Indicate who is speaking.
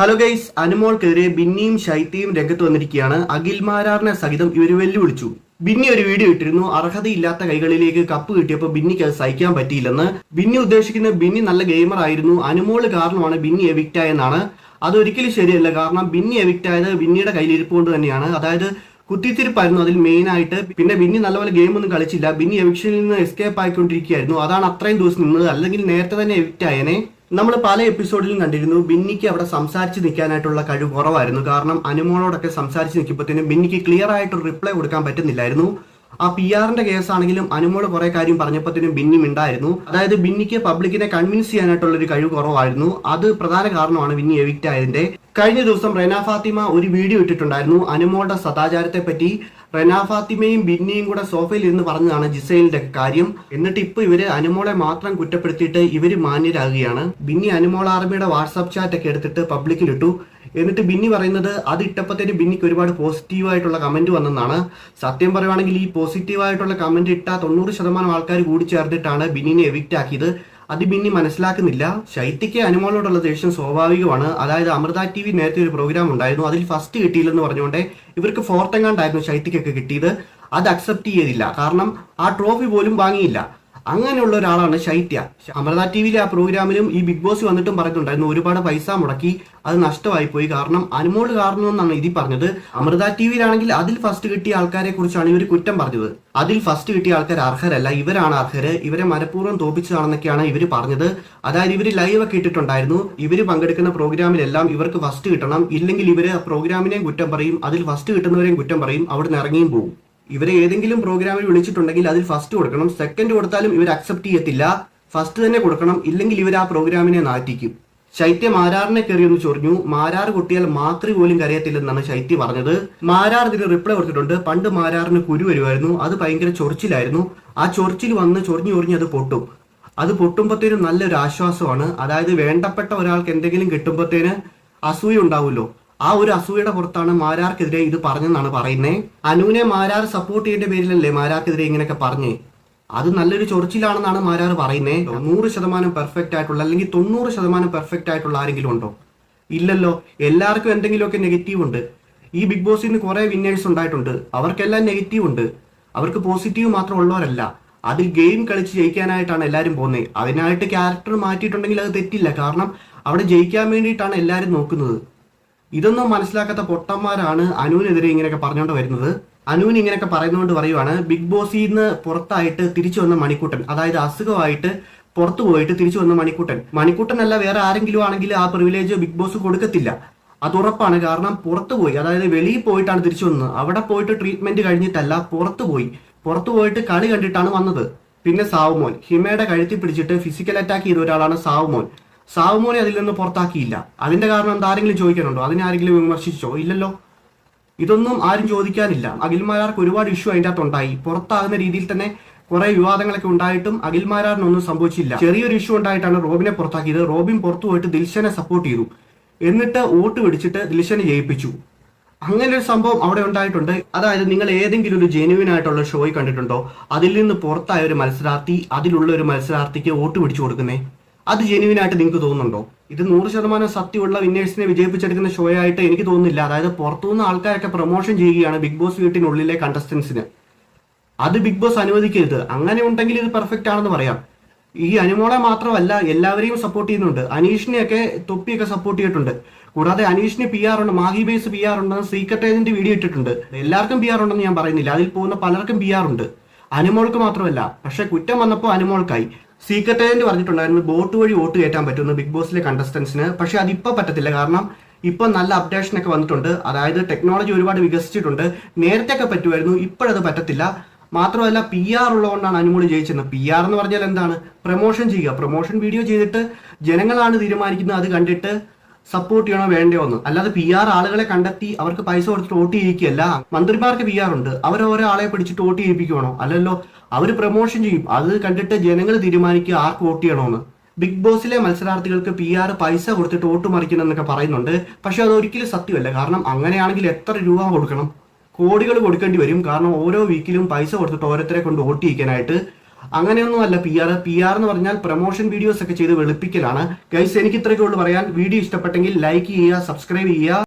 Speaker 1: Hello guys അനുമോൾക്കെതിരെ ബിന്നിയും ശൈത്യയും രംഗത്ത് വന്നിരിക്കുകയാണ്. അഖിൽ മാരാറിനെ സഹിതം ഇവർ വെല്ലുവിളിച്ചു. ബിന്നി ഒരു വീഡിയോ ഇട്ടിരുന്നു. അർഹതയില്ലാത്ത കൈകളിലേക്ക് കപ്പ് കിട്ടിയപ്പോൾ ബിന്നിക്ക് അത് സഹിക്കാൻ പറ്റിയില്ലെന്ന്. ബിന്നി ഉദ്ദേശിക്കുന്ന ബിന്നി നല്ല ഗെയിമർ ആയിരുന്നു. അനുമോൾ കാരണമാണ് ബിന്നി എവിക്റ്റ് ആയെന്നാണ്. അതൊരിക്കലും ശരിയല്ല. കാരണം ബിന്നി എവിക്റ്റ് ആയത് ബിന്നിയുടെ കയ്യിലിരിപ്പ് കൊണ്ട് തന്നെയാണ്. അതായത് കുത്തിത്തിരിപ്പായിരുന്നു അതിൽ മെയിൻ ആയിട്ട്. പിന്നെ ബിന്നി നല്ലപോലെ ഗെയിം ഒന്നും കളിച്ചില്ല. ബിന്നി എവിക്ഷനിൽ നിന്ന് എസ്കേപ്പ് ആയിക്കൊണ്ടിരിക്കുകയായിരുന്നു. അതാണ് അത്രയും ദിവസം നിന്നത്. അല്ലെങ്കിൽ നേരത്തെ തന്നെ എവിക്റ്റ് ആയനെ. നമ്മൾ പല എപ്പിസോഡിലും കണ്ടിരുന്നു ബിന്നിക്ക് അവിടെ സംസാരിച്ച് നിൽക്കാനായിട്ടുള്ള കഴിവ് കുറവായിരുന്നു. കാരണം അനുമോളോടൊക്കെ സംസാരിച്ച് നിൽക്കുമ്പോഴത്തേനും ബിന്നിക്ക് ക്ലിയർ ആയിട്ട് റിപ്ലൈ കൊടുക്കാൻ പറ്റുന്നില്ലായിരുന്നു. ആ പി ആറിന്റെ കേസാണെങ്കിലും അനുമോൾ കുറെ കാര്യം പറഞ്ഞപ്പോഴത്തേനും ബിന്നി മിണ്ടായിരുന്നു. അതായത് ബിന്നിക്ക് പബ്ലിക്കിനെ കൺവിൻസ് ചെയ്യാനായിട്ടുള്ള ഒരു കഴിവ് കുറവായിരുന്നു. അത് പ്രധാന കാരണമാണ് ബിന്നി എവിക്റ്റ് ആയതിന്റെ. കഴിഞ്ഞ ദിവസം റെന ഫാത്തിമ ഒരു വീഡിയോ ഇട്ടിട്ടുണ്ടായിരുന്നു അനുമോളുടെ സദാചാരത്തെ പറ്റി റെന ഫാത്തിമയും ബിന്നിയും കൂടെ സോഫയിൽ ഇരുന്ന് പറഞ്ഞതാണ് ജിസൈലിന്റെ കാര്യം. എന്നിട്ട് ഇപ്പൊ ഇവർ അനുമോളെ മാത്രം കുറ്റപ്പെടുത്തിയിട്ട് ഇവർ മാന്യരാകുകയാണ്. ബിന്നി അനുമോൾ ആർമിയുടെ വാട്സാപ്പ് ചാറ്റ് ഒക്കെ എടുത്തിട്ട് പബ്ലിക്കിൽ ഇട്ടു. എന്നിട്ട് ബിന്നി പറയുന്നത് അത് ഇട്ടപ്പോഴത്തേന് ബിന്നിക്ക് ഒരുപാട് പോസിറ്റീവ് ആയിട്ടുള്ള കമന്റ് വന്നെന്നാണ്. സത്യം പറയുവാണെങ്കിൽ ഈ പോസിറ്റീവ് ആയിട്ടുള്ള കമന്റ് ഇട്ട തൊണ്ണൂറ് ശതമാനം ആൾക്കാർ കൂടി ചേർന്നിട്ടാണ് ബിന്നിനെ എവിക്റ്റ് ആക്കിയത്. അത് ബിന്നി മനസ്സിലാക്കുന്നില്ല. ശൈത്യയ്ക്ക് അനുമോളോടുള്ള ദേഷ്യം സ്വാഭാവികമാണ്. അതായത് അമൃത ടി വി നേരത്തെ ഒരു പ്രോഗ്രാം ഉണ്ടായിരുന്നു. അതിൽ ഫസ്റ്റ് കിട്ടിയില്ലെന്ന് പറഞ്ഞുകൊണ്ട് ഇവർക്ക് ഫോർത്ത് എങ്ങാണ്ടായിരുന്നു ശൈത്യക്കൊക്കെ കിട്ടിയത്. അത് അക്സെപ്റ്റ് ചെയ്തില്ല. കാരണം ആ ട്രോഫി പോലും വാങ്ങിയില്ല. അങ്ങനെയുള്ള ഒരാളാണ് ശൈത്യ. അമൃത ടി വിയിലെ ആ പ്രോഗ്രാമിലും ഈ ബിഗ് ബോസ് വന്നിട്ടും പറഞ്ഞിട്ടുണ്ടായിരുന്നു ഒരുപാട് പൈസ മുടക്കി അത് നഷ്ടമായി പോയി കാരണം അനുമോൾ കാരണം എന്നാണ് ഇതി പറഞ്ഞത്. അമൃത ടി വിയിലാണെങ്കിൽ അതിൽ ഫസ്റ്റ് കിട്ടിയ ആൾക്കാരെ കുറിച്ചാണ് ഇവർ കുറ്റം പറഞ്ഞത്. അതിൽ ഫസ്റ്റ് കിട്ടിയ ആൾക്കാർ അർഹരല്ല. ഇവരാണ് അർഹര്. ഇവരെ മനഃപൂർവം തോപ്പിച്ചതാണെന്നൊക്കെയാണ് ഇവർ പറഞ്ഞത്. അതായത് ഇവർ ലൈവ് ഒക്കെ ഇട്ടിട്ടുണ്ടായിരുന്നു. ഇവർ പങ്കെടുക്കുന്ന പ്രോഗ്രാമിലെല്ലാം ഇവർക്ക് ഫസ്റ്റ് കിട്ടണം. ഇല്ലെങ്കിൽ ഇവർ ആ പ്രോഗ്രാമിനെയും കുറ്റം പറയും. അതിൽ ഫസ്റ്റ് കിട്ടുന്നവരെയും കുറ്റം പറയും. അവിടെ നിന്ന് ഇറങ്ങിയും പോകും. ഇവരെ ഏതെങ്കിലും പ്രോഗ്രാമിൽ വിളിച്ചിട്ടുണ്ടെങ്കിൽ അതിൽ ഫസ്റ്റ് കൊടുക്കണം. സെക്കൻഡ് കൊടുത്താലും ഇവർ അക്സെപ്റ്റ് ചെയ്യത്തില്ല. ഫസ്റ്റ് തന്നെ കൊടുക്കണം. ഇല്ലെങ്കിൽ ഇവർ ആ പ്രോഗ്രാമിനെ നാറ്റിക്കും. ശൈത്യ മാരാറിനെ കയറിയൊന്ന് ചൊറിഞ്ഞു. മാരാർ കുട്ടിയാൽ മാത്രി പോലും കരയത്തില്ലെന്നാണ് ശൈത്യ പറഞ്ഞത്. മാരാർ ഇതിന് റിപ്ലൈ കൊടുത്തിട്ടുണ്ട്. പണ്ട് മാരാറിന് കുരു വരുമായിരുന്നു. അത് ഭയങ്കര ചൊറിച്ചിലായിരുന്നു. ആ ചൊറിച്ചിൽ വന്ന് ചൊറിഞ്ഞു ചൊറിഞ്ഞ് അത് പൊട്ടും. അത് പൊട്ടുമ്പോഴത്തേനും നല്ലൊരു ആശ്വാസമാണ്. അതായത് വേണ്ടപ്പെട്ട ഒരാൾക്ക് എന്തെങ്കിലും കിട്ടുമ്പോഴത്തേന് അസൂയ ഉണ്ടാവുമല്ലോ. ആ ഒരു അസൂയയുടെ പുറത്താണ് മാരാർക്കെതിരെ ഇത് പറഞ്ഞെന്നാണ് പറയുന്നത് അനുവിനെ മാരാർ സപ്പോർട്ട് ചെയ്യേണ്ട പേരിലല്ലേ മാരാർക്കെതിരെ ഇങ്ങനെയൊക്കെ പറഞ്ഞേ? അത് നല്ലൊരു ചൊറിച്ചിലാണെന്നാണ് മാരാർ പറയുന്നത് നൂറ് ശതമാനം പെർഫെക്റ്റ് ആയിട്ടുള്ള അല്ലെങ്കിൽ തൊണ്ണൂറ് ശതമാനം പെർഫെക്റ്റ് ആയിട്ടുള്ള ആരെങ്കിലും ഉണ്ടോ? ഇല്ലല്ലോ. എല്ലാവർക്കും എന്തെങ്കിലുമൊക്കെ നെഗറ്റീവ് ഉണ്ട്. ഈ ബിഗ് ബോസിൽ നിന്ന് കുറെ വിന്നേഴ്സ് ഉണ്ടായിട്ടുണ്ട്. അവർക്കെല്ലാം നെഗറ്റീവ് ഉണ്ട്. അവർക്ക് പോസിറ്റീവ് മാത്രം ഉള്ളവരല്ല. അതിൽ ഗെയിം കളിച്ച് ജയിക്കാനായിട്ടാണ് എല്ലാവരും പോകുന്നത് അതിനായിട്ട് ക്യാരക്ടർ മാറ്റിയിട്ടുണ്ടെങ്കിൽ അത് തെറ്റില്ല. കാരണം അവിടെ ജയിക്കാൻ വേണ്ടിയിട്ടാണ് എല്ലാവരും നോക്കുന്നത്. ഇതൊന്നും മനസ്സിലാക്കാത്ത പൊട്ടന്മാരാണ് അനുവിനെതിരെ ഇങ്ങനെയൊക്കെ പറഞ്ഞുകൊണ്ട് വരുന്നത്. അനുവിൻ ഇങ്ങനെയൊക്കെ പറയുന്നതുകൊണ്ട് പറയുവാണ് ബിഗ് ബോസിൽ നിന്ന് പുറത്തായിട്ട് തിരിച്ചു വന്ന മണിക്കൂട്ടൻ അതായത് അസുഖമായിട്ട് പുറത്തു പോയിട്ട് തിരിച്ചു വന്ന മണിക്കൂട്ടൻ. മണിക്കൂട്ടൻ അല്ല വേറെ ആരെങ്കിലും ആണെങ്കിൽ ആ പ്രിവിലേജ് ബിഗ് ബോസ് കൊടുക്കത്തില്ല. അത് ഉറപ്പാണ് കാരണം പുറത്തു പോയി അതായത് വെളിയിൽ പോയിട്ടാണ് തിരിച്ചു വന്നത്. അവിടെ പോയിട്ട് ട്രീറ്റ്മെന്റ് കഴിഞ്ഞിട്ടല്ല പുറത്തു പോയി. പുറത്തു പോയിട്ട് കളി കണ്ടിട്ടാണ് വന്നത്. പിന്നെ സാവുമോൻ ഹിമയുടെ കഴുത്തി പിടിച്ചിട്ട് ഫിസിക്കൽ അറ്റാക്ക് ചെയ്ത ഒരാളാണ് സാവുമോൻ. സാവുമോനെ അതിൽ നിന്ന് പുറത്താക്കിയില്ല. അതിന്റെ കാരണം എന്താ ആരെങ്കിലും ചോദിക്കാനുണ്ടോ? അതിനെ ആരെങ്കിലും വിമർശിച്ചോ? ഇല്ലല്ലോ. ഇതൊന്നും ആരും ചോദിക്കാനില്ല. അഖിൽമാരാർക്ക് ഒരുപാട് ഇഷ്യൂ അതിന്റെ അകത്ത് ഉണ്ടായി. പുറത്താകുന്ന രീതിയിൽ തന്നെ കുറെ വിവാദങ്ങളൊക്കെ ഉണ്ടായിട്ടും അഖിൽമാരാറിനൊന്നും സംഭവിച്ചില്ല. ചെറിയൊരു ഇഷ്യൂ ഉണ്ടായിട്ടാണ് റോബിനെ പുറത്താക്കിയത്. റോബിൻ പുറത്തു പോയിട്ട് ദിൽഷനെ സപ്പോർട്ട് ചെയ്തു. എന്നിട്ട് വോട്ട് പിടിച്ചിട്ട് ദിൽഷനെ ജയിപ്പിച്ചു. അങ്ങനെ ഒരു സംഭവം അവിടെ ഉണ്ടായിട്ടുണ്ട്. അതായത് നിങ്ങൾ ഏതെങ്കിലും ഒരു ജെനുവിൻ ആയിട്ടുള്ള ഷോയിൽ കണ്ടിട്ടുണ്ടോ? അതിൽ നിന്ന് പുറത്തായ ഒരു മത്സരാർത്ഥി അതിലുള്ള ഒരു മത്സരാർത്ഥിക്ക് വോട്ട് പിടിച്ചു കൊടുക്കുന്നേ? അത് ജെനുവിൻ ആയിട്ട് നിങ്ങൾക്ക് തോന്നുന്നുണ്ടോ? ഇത് നൂറ് ശതമാനം സത്യമുള്ള വിന്നേഴ്സിനെ വിജയിപ്പിച്ചെടുക്കുന്ന ഷോ ആയിട്ട് എനിക്ക് തോന്നുന്നില്ല. അതായത് പുറത്തുനിന്ന് ആൾക്കാരൊക്കെ പ്രൊമോഷൻ ചെയ്യുകയാണ് ബിഗ് ബോസ് വീട്ടിനുള്ളിലെ കണ്ടസ്റ്റൻസിന് അത് ബിഗ് ബോസ് അനുവദിക്കരുത്. അങ്ങനെ ഉണ്ടെങ്കിൽ ഇത് പെർഫെക്റ്റ് ആണെന്ന് പറയാം. ഈ അനുമോളെ മാത്രമല്ല എല്ലാവരെയും സപ്പോർട്ട് ചെയ്യുന്നുണ്ട്. അനീഷിനെയൊക്കെ തൊപ്പിയൊക്കെ സപ്പോർട്ട് ചെയ്തിട്ടുണ്ട്. കൂടാതെ അനീഷിന് പി ആർ ഉണ്ട് മാഹി ബേസ് പി ആർ ഉണ്ടെന്ന് സീക്രട്ട് ഏജന്റ് വീഡിയോ ഇട്ടിട്ടുണ്ട്. എല്ലാവർക്കും പി ആർ ഉണ്ടെന്ന് ഞാൻ പറയുന്നില്ല. അതിൽ പോകുന്ന പലർക്കും പി ആർ ഉണ്ട്. അനുമോൾക്ക് മാത്രമല്ല. പക്ഷെ കുറ്റം വന്നപ്പോൾ അനുമോൾക്കായി. സീക്രട്ട് ഏജന്റ് പറഞ്ഞിട്ടുണ്ടായിരുന്നു ബോട്ട് വഴി വോട്ട് കയറ്റാൻ പറ്റുന്നു ബിഗ് ബോസിലെ കണ്ടസ്റ്റൻസിന് പക്ഷെ അതിപ്പോ പറ്റത്തില്ല. കാരണം ഇപ്പൊ നല്ല അപ്ഡേഷൻ ഒക്കെ വന്നിട്ടുണ്ട്. അതായത് ടെക്നോളജി ഒരുപാട് വികസിച്ചിട്ടുണ്ട്. നേരത്തെ ഒക്കെ പറ്റുമായിരുന്നു. ഇപ്പോഴത് പറ്റത്തില്ല. മാത്രമല്ല പി ആർ ഉള്ളതുകൊണ്ടാണ് അനുമോളി ജയിച്ചത് പി ആർ എന്ന് പറഞ്ഞാൽ എന്താണ്? പ്രൊമോഷൻ ചെയ്യുക. പ്രൊമോഷൻ വീഡിയോ ചെയ്തിട്ട് ജനങ്ങളാണ് തീരുമാനിക്കുന്നത്. അത് കണ്ടിട്ട് സപ്പോർട്ട് ചെയ്യണോ വേണ്ടയോ എന്ന്. അല്ലാതെ പി ആർ ആളുകളെ കണ്ടെത്തി അവർക്ക് പൈസ കൊടുത്തിട്ട് വോട്ട് ചെയ്യിക്കുകയല്ല. മന്ത്രിമാർക്ക് പി ആർ ഉണ്ട്. അവർ ഓരോ ആളെ പിടിച്ചിട്ട് വോട്ട് ചെയ്യിപ്പിക്കണോ അല്ലല്ലോ അവർ പ്രൊമോഷൻ ചെയ്യും. അത് കണ്ടിട്ട് ജനങ്ങൾ തീരുമാനിക്കുക ആർക്ക് വോട്ട് ചെയ്യണോന്ന്. ബിഗ് ബോസിലെ മത്സരാർത്ഥികൾക്ക് പി ആർ പൈസ കൊടുത്തിട്ട് വോട്ട് മറിക്കണം എന്നൊക്കെ പറയുന്നുണ്ട്. പക്ഷെ അത് ഒരിക്കലും സത്യമല്ല. കാരണം അങ്ങനെയാണെങ്കിൽ എത്ര രൂപ കൊടുക്കണം? കോടികൾ കൊടുക്കേണ്ടി വരും. കാരണം ഓരോ വീക്കിലും പൈസ കൊടുത്തിട്ട് ഓരോരുത്തരെ കൊണ്ട് വോട്ട് ചെയ്യിക്കാനായിട്ട് അങ്ങനെയൊന്നും അല്ല പി ആർ പി ആർ എന്ന് പറഞ്ഞാൽ പ്രൊമോഷൻ വീഡിയോസ് ഒക്കെ ചെയ്ത് വെളുപ്പിക്കലാണ്. ഗൈസ് എനിക്ക് ഇത്രയൊക്കെ ഉള്ളൂ പറയാൻ. വീഡിയോ ഇഷ്ടപ്പെട്ടെങ്കിൽ ലൈക്ക് ചെയ്യുക സബ്സ്ക്രൈബ് ചെയ്യുക.